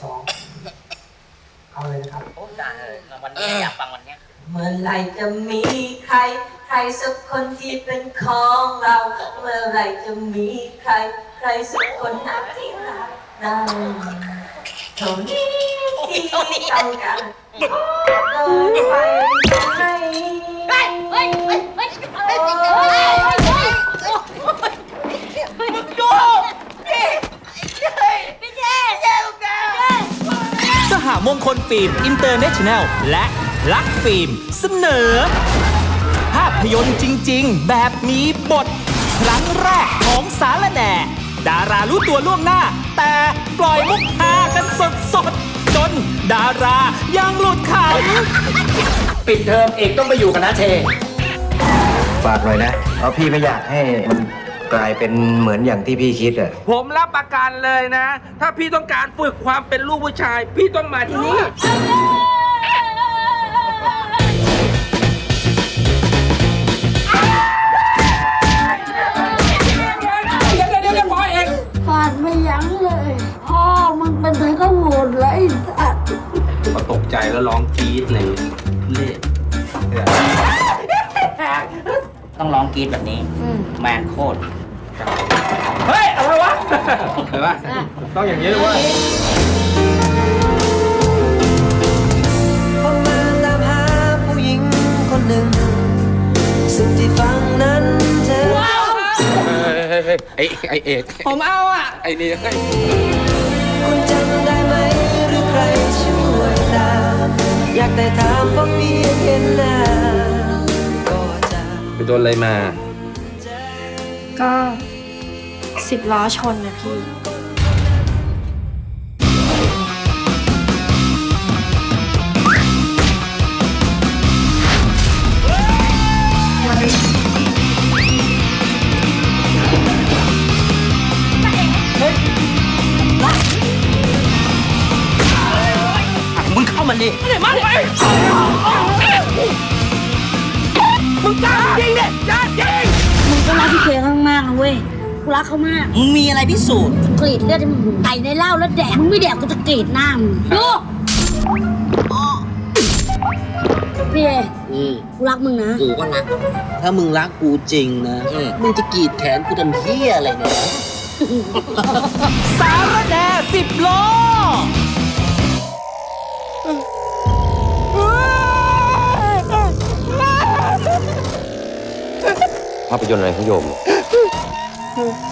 สองเอาเลยนะครับ โอ้ด่าเลยวันนี้อยากฟังวันเนี้ยเมื่อไหรจะมีใคร ใครสักคนที่เป็นของเรา เมื่อไหรจะมีใคร ใครสักคนนักที่รักเราเท่านี้ที่ต้องการเดินไปไห งคลฟิล์มอินเตอร์เนชั่นแนลและลักฟิล์มเสนอ ภาพยนตร์จริง ๆ แบบมีบท ครั้งแรกของสารแหน่ดารารู้ตัวล่วงหน้า แต่ปล่อยมุกฮากันสดๆจนดารายังหลุดขำปิดเทอมเอกต้องไปอยู่กับน้าเชฝากหน่อยนะ เพราะพี่ไม่อยากให้มัน กลายเป็นเหมือนอย่างที่พี่คิดอะผมรับประกันเลยนะ ถ้าพี่ต้องการฝึกความเป็นลูกผู้ชาย พี่ต้องมาที่นี่ เดี๋ยวเดี๋ยวเดี๋ยวพอเองฟาดไม่ยั้งเลย พ่อมึงเป็นไทยก็โหดเลยไอ้สัตว์ก็ตกใจแล้วร้องกรี๊ดเลยเละต้องร้องกรีดแบบนี้ แมนโคตร เฮ้ย อะไรวะเห็นปะต้องอย่างนี้เลยเว้ยผมมาตามหาผู้หญิงคนหนึ่ง สิ่งที่ฟังนั้นเธอ เฮ้ยเฮ้ยเฮ้ยไอไอเอกผมเอาอะ ไอนี่เฮ้ยคุณจำได้ไหมหรือใครช่วยตาม อยากได้ถามเพราะเพียงเห็นหน้าก็จะ ไปโดนอะไรมา ก็ สิบล้อชนนะพี่มึงเข้ามาดิมึงกล้าจริงดิกล้าจริง มึงก็รักพี่เคข้างมากนะเว้ย กูรักเขามากมึงมีอะไรพิสูจน์กรีดเลือดให้มึงไก่ในเหล้าแล้วแดกมึงไม่แดกกูจะกรีดหน้ามึงดูพี่เอกูรักมึงนะกูก็รัก ถ้ามึงรักกูจริงนะมึงจะกรีดแขนกูทำเพี้ยอะไรเนี่ยสารแหน่สิบล้อภาพยนตร์อะไรของโยม 嗯。